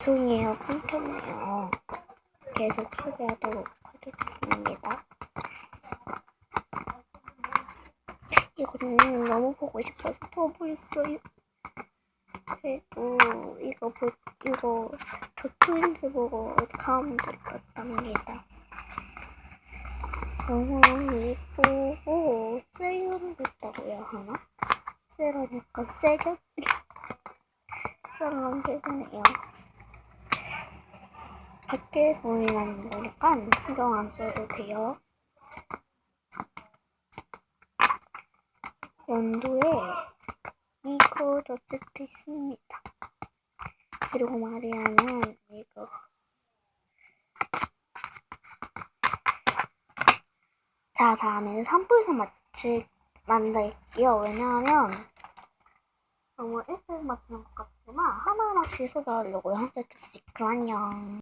죄송해요. 끊겼네요. 계속 소개하도록 하겠습니다. 이거는 너무 보고 싶어서 보고 있어요. 그리고 이거 보, 이거 저 트윈스 보고 감질 껐답니다. 너무 예쁘고 세련됐다고 해야 하나? 세라니까 세련? 썰렁 되네요. 밖에 소리 나는 거니까 신경 안 써도 돼요. 연도에 이거 더 세트 있습니다. 그리고 마리아는 이거 자 다음에는 3부에서 마칠 만들게요. 왜냐하면 너무 일찍 마치는 것 같지만 하나하나씩 소개하려고요. 한 세트씩. 그럼 안녕.